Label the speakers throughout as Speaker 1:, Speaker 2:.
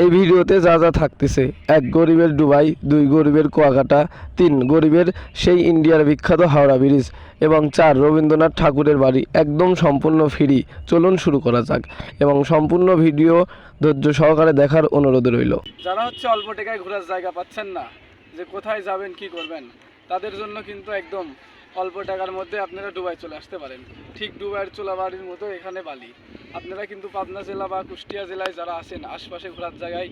Speaker 1: এই ভিডিওতে যা যা থাকতেছে, এক গরিবের ডুবাই, দুই গরিবের কুয়াকাটা, তিন গরিবের সেই ইন্ডিয়ার বিখ্যাত হাওড়া ব্রিজ এবং চার রবীন্দ্রনাথ ঠাকুরের বাড়ি একদম সম্পূর্ণ ফ্রি। চলুন শুরু করা যাক এবং সম্পূর্ণ ভিডিও ধৈর্য সহকারে দেখার অনুরোধ রইল।
Speaker 2: যারা হচ্ছে অল্প টাকায় ঘোরার জায়গা পাচ্ছেন না, যে কোথায় যাবেন, কি করবেন, তাদের জন্য কিন্তু একদম অল্প টাকার মধ্যে আপনারা ডুবাই চলে আসতে পারেন। ঠিক ডুবাইয়ের চোলাবাড়ির মতো এখানে বালি। আপনারা কিন্তু পাবনা জেলা বা কুষ্টিয়া জেলায় যারা আছেন আশপাশে ঘোরার জায়গায়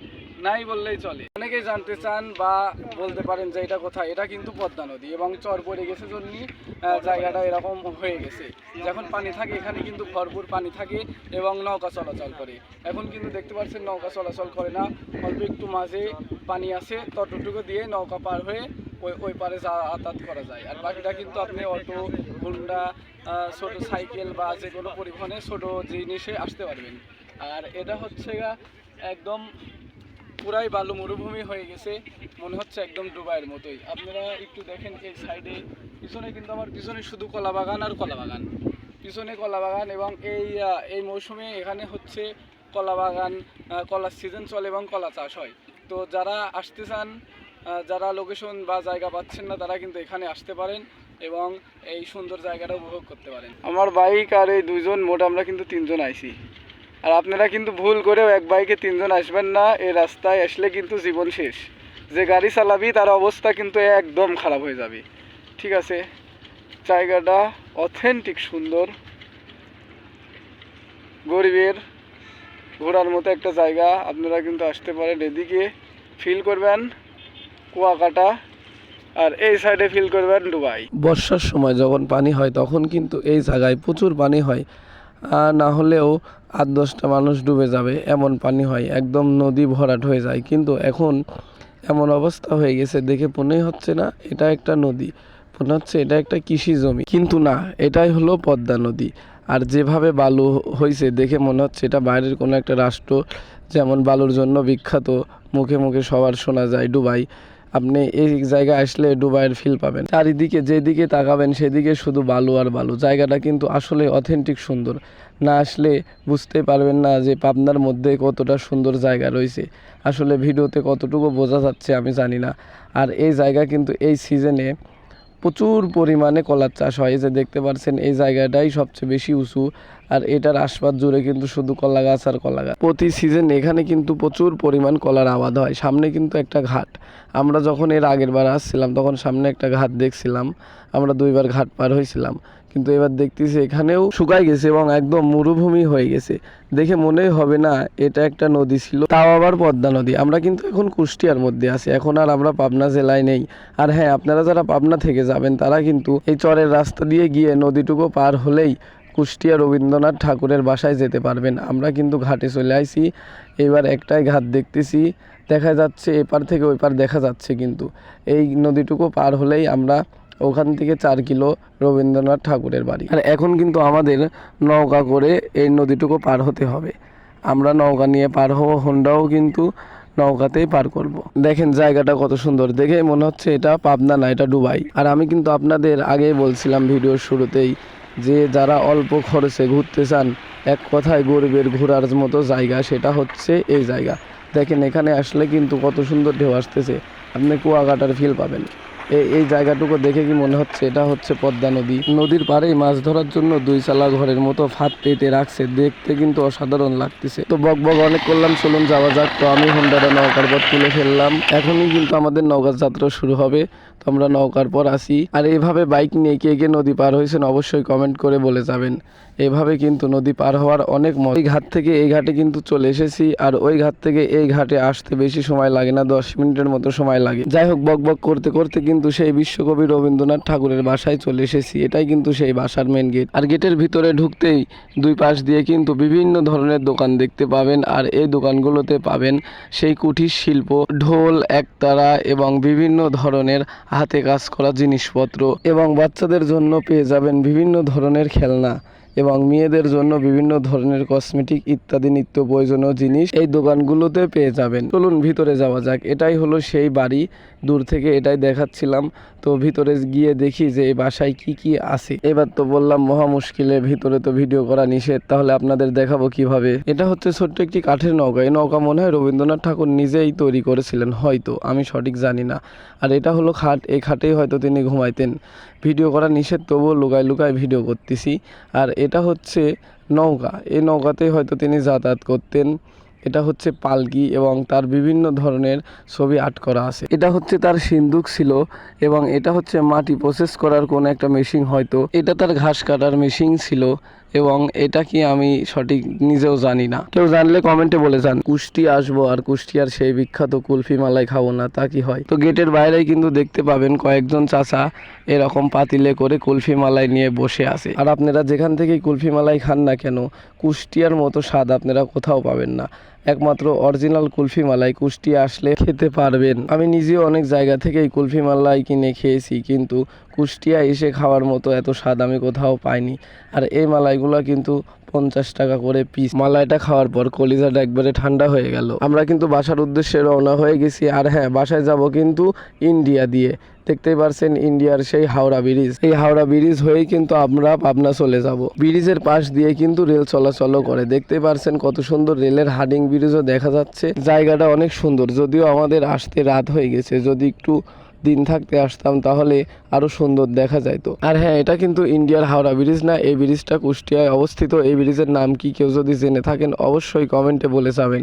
Speaker 2: নাই বললেই চলে। অনেকেই জানতে চান বা বলতে পারেন যে এটা কোথায়, এটা কিন্তু পদ্মা নদী এবং চর পড়ে গেছে জন্য জায়গাটা এরকম হয়ে গেছে। যখন পানি থাকে এখানে কিন্তু ভরপুর পানি থাকে এবং নৌকা চলাচল করে। এখন কিন্তু দেখতে পাচ্ছেন নৌকা চলাচল করে না, অল্প একটু মাঝে পানি আছে, ততটুকু দিয়ে নৌকা পার হয়ে ওই ওই পারে যাতায়াত করা যায়। আর বাকিটা কিন্তু আপনি অটো, হুন্ডা ছোট সাইকেল বা যে কোনো পরিবহনে ছোট জিনিসে আসতে পারবেন। আর এটা হচ্ছে একদম পুরাই বালু মরুভূমি হয়ে গেছে। মনে হচ্ছে একদম ডুবাইয়ের মতোই। আপনারা একটু দেখেন এই সাইডে। পিছনে কিন্তু আমার পিছনে শুধু কলা বাগান আর কলা বাগান। পিছনে কলা বাগান এবং এই এই মৌসুমে এখানে হচ্ছে কলা বাগান কলার সিজন চলে এবং কলা চাষ হয়। তো যারা আসতে চান যারা লোকেশন বা জায়গা পাচ্ছেন না, তারা কিন্তু এখানে আসতে পারেন এবং এই সুন্দর জায়গাটা উপভোগ করতে পারেন। আমার বাইক আর এই দুইজন, মোট আমরা কিন্তু তিনজন আইছি। আর আপনারা কিন্তু ভুল করেও এক বাইকে তিনজন আসবেন না এই রাস্তায় আসলে কিন্তু জীবন শেষ। যে গাড়ি চালাবি, তার অবস্থা কিন্তু একদম খারাপ হয়ে যাবে। ঠিক আছে? জায়গাটা অথেন্টিক সুন্দর। গরিবের ঘোরার মতো একটা জায়গা, আপনারা কিন্তু আসতে পারেন এদিকে। ফিল করবেন কুয়াকাটা, আর এই সাইডে ফিল করবেন দুবাই।
Speaker 1: বর্ষার সময় যখন পানি হয়, তখন কিন্তু এই জায়গায় প্রচুর পানি হয়। না হলেও আট দশটা মানুষ ডুবে যাবে, এমন পানি হয়। একদম নদী ভরাট হয়ে যায়। কিন্তু এখন এমন অবস্থা হয়ে গেছে, দেখে মনে হচ্ছে না এটা একটা নদী। মনে হচ্ছে এটা একটা কৃষি জমি। কিন্তু না, এটাই হলো পদ্মা নদী। আর যেভাবে বালু হয়েছে দেখে মনে হচ্ছে এটা বাইরের কোনো একটা রাষ্ট্র। যেমন বালুর জন্য বিখ্যাত, মুখে মুখে সবার শোনা যায় দুবাই আপনি এই জায়গায় আসলে ডুবাইয়ের ফিল পাবেন। চারিদিকে যেদিকে তাকাবেন, সেদিকে শুধু বালু আর বালু। জায়গাটা কিন্তু আসলে অথেন্টিক সুন্দর। না আসলে বুঝতে পারবেন না যে পাবনার মধ্যে কতটা সুন্দর জায়গা রয়েছে। আসলে ভিডিওতে কতটুকু বোঝা যাচ্ছে আমি জানি না। আর এই জায়গা কিন্তু এই সিজনে প্রচুর পরিমাণে কলার চাষ হয়। এই যে দেখতে পাচ্ছেন, এই জায়গাটাই সবচেয়ে বেশি উঁচু। আর এটার আশপাশ জুড়ে কিন্তু শুধু কলা গাছ আর কলা গাছ। প্রতি সিজন এখানে কিন্তু প্রচুর পরিমাণ কলার আবাদ হয়। সামনে কিন্তু একটা ঘাট। আমরা যখন এর আগের বার আসছিলাম, তখন সামনে একটা ঘাট দেখছিলাম। আমরা দুইবার ঘাট পার হয়েছিলাম কিন্তু এবার দেখতেছি এখানেও শুকাই গেছে এবং একদম মরুভূমি হয়ে গেছে। দেখে মনেই হবে না, এটা একটা নদী ছিল। তাও আবার পদ্মা নদী। আমরা কিন্তু এখন কুষ্টিয়ার মধ্যে আছি। এখন আর আমরা পাবনা জেলায় নেই। আর হ্যাঁ আপনারা যারা পাবনা থেকে যাবেন, তারা কিন্তু এই চরের রাস্তা দিয়ে গিয়ে নদীটুকু পার হলেই কুষ্টিয়া রবীন্দ্রনাথ ঠাকুরের বাসায় যেতে পারবেন। আমরা কিন্তু ঘাটে চলে আইছি। এবার একটাই ঘাট দেখতেছি। দেখা যাচ্ছে এপার থেকে ওই পার দেখা যাচ্ছে কিন্তু। এই নদীটুকু পার হলেই আমরা ওখান থেকে চার কিলো রবীন্দ্রনাথ ঠাকুরের বাড়ি। আর এখন কিন্তু আমাদের নৌকা করে এই নদীটুকু পার হতে হবে। আমরা নৌকা নিয়ে পার হব, হোন্ডাও কিন্তু নৌকাতেই পার করব। দেখেন জায়গাটা কত সুন্দর দেখে মনে হচ্ছে এটা পাবনা না, এটা ডুবাই আর আমি কিন্তু আপনাদের আগেই বলছিলাম ভিডিওর শুরুতেই যে যারা অল্প খরচে ঘুরতে চান, এক কথায় গরিবের ঘোরার মতো জায়গা, সেটা হচ্ছে এই জায়গা। দেখেন এখানে আসলে কিন্তু কত সুন্দর ঢেউ আসতেছে। আপনি কুয়াকাটার ফিল পাবেন। এই জায়গাটুকু দেখে কি মনে হচ্ছে? এটা হচ্ছে পদ্মা নদী। নদীর পাড়েই মাছ ধরার জন্য দুই চালা ঘরের মতো ফাঁদ পেতে রাখছে। দেখতে কিন্তু অসাধারণ লাগতেছে। তো বক বক অনেক করলাম, চলুন যাওয়া যাক। তো আমি হোন্ডাটা নৌকার পর তুলে ফেললাম। এখনই কিন্তু আমাদের নৌকার যাত্রা শুরু হবে। তো আমরা নৌকার পর আসি। আর এইভাবে বাইক নিয়ে কে কে নদী পার হয়েছেন অবশ্যই কমেন্ট করে বলে যাবেন। এভাবে কিন্তু নদী পার হওয়ার অনেক মজা। এই ঘাট থেকে এই ঘাটে কিন্তু চলে এসেছি, আর ওই ঘাট থেকে এই ঘাটে আসতে বেশি সময় লাগে না, দশ মিনিটের মতো সময় লাগে। যাই হোক, বক বক করতে করতে কিন্তু সেই বিশ্বকবি রবীন্দ্রনাথ ঠাকুরের বাসায় চলে এসেছি। এটাই কিন্তু সেই বাসার মেন গেট আর গেটের ভিতরে ঢুকতেই দুই পাশ দিয়ে কিন্তু বিভিন্ন ধরনের দোকান দেখতে পাবেন, আর এই দোকানগুলোতে পাবেন সেই কুঠির শিল্প, ঢোল, একতারা এবং বিভিন্ন ধরনের হাতে কাজ করা জিনিসপত্র। এবং বাচ্চাদের জন্য পেয়ে যাবেন বিভিন্ন ধরনের খেলনা। এবং মেয়েদের জন্য বিভিন্ন ধরনের কসমেটিক ইত্যাদি নিত্য প্রয়োজনীয় জিনিস এই দোকানগুলোতে পেয়ে যাবেন। চলুন ভিতরে যাওয়া যাক। এটাই হলো সেই বাড়ি। দূর থেকে এটাই দেখাচ্ছিলাম। তো ভিতরে গিয়ে দেখি যে এই বাসায় কি কি আছে। এবার তো বললাম, মহা মুশকিলে ভিতরে তো ভিডিও করা নিষেধ। তাহলে আপনাদের দেখাবো কীভাবে? এটা হচ্ছে ছোট্ট একটি কাঠের নৌকা। এই নৌকা মনে হয় রবীন্দ্রনাথ ঠাকুর নিজেই তৈরি করেছিলেন, হয়তো। আমি সঠিক জানি না। আর এটা হলো খাট। এই খাটেই হয়তো তিনি ঘুমাইতেন। ভিডিও করা নিষেধ, তবুও লুকায় লুকায় ভিডিও করতেছি। আর এটা হচ্ছে নৌকা এই নৌকাতেই হয়তো তিনি যাতায়াত করতেন। এটা হচ্ছে পালকি এবং তার বিভিন্ন ধরনের ছবি আর্ট করা আছে। এটা হচ্ছে তার সিন্দুক ছিল এবং এটা হচ্ছে মাটি প্রসেস করার কোন একটা মেশিন হয়তো। এটা তার ঘাস কাটার মেশিন ছিল। এবং এটা কি আমি সঠিক নিজেও জানি না। কেউ জানলে কমেন্টে বলে যান। কুষ্টি আসব আর কুষ্টিয়ার সেই বিখ্যাত কুলফি মালাই খাব না তা কি হয়? তো গেটের বাইরেই কিন্তু দেখতে পাবেন কয়েকজন চাচা এরকম পাতিলে করে কুলফি মালাই নিয়ে বসে আছে। আর আপনারা যেখান থেকেই কুলফি মালাই খান না কেন কুষ্টিয়ার মতো স্বাদ আপনারা কোথাও পাবেন না। একমাত্র অরিজিনাল কুলফি মালাই কুষ্টিয়া আসলে খেতে পারবেন। আমি নিজেও অনেক জায়গা থেকে এই কুলফি মালাই কিনে খেয়েছি কিন্তু কুষ্টিয়া এসে খাওয়ার মতো এত স্বাদ আমি কোথাও পাইনি। আর এই মালাইগুলো কিন্তু পঞ্চাশ টাকা করে পিস মালাইটা খাওয়ার পর কলিজাটা একবারে ঠান্ডা হয়ে গেল। আমরা কিন্তু বাসার উদ্দেশ্যে রওনা হয়ে গেছি। আর হ্যাঁ বাসায় যাব কিন্তু ইন্ডিয়া দিয়ে। দেখতেই পারছেন ইন্ডিয়ার সেই হাওড়া ব্রিজ। এই হাওড়া ব্রিজ হয়েই কিন্তু আমরা পাবনা চলে যাব। ব্রিজের পাশ দিয়ে কিন্তু রেল চলাচলও করে। দেখতেই পারছেন কত সুন্দর রেলের হার্ডিং ব্রিজও দেখা যাচ্ছে। জায়গাটা অনেক সুন্দর। যদিও আমাদের আসতে রাত হয়ে গেছে। যদি একটু দিন থাকতে আসতাম, তাহলে আরও সুন্দর দেখা যেত আর হ্যাঁ এটা কিন্তু ইন্ডিয়ার হাওড়া ব্রিজ না, এই ব্রিজটা কুষ্টিয়ায় অবস্থিত। এই ব্রিজের নাম কি কেউ যদি জেনে থাকেন, অবশ্যই কমেন্টে বলে যাবেন।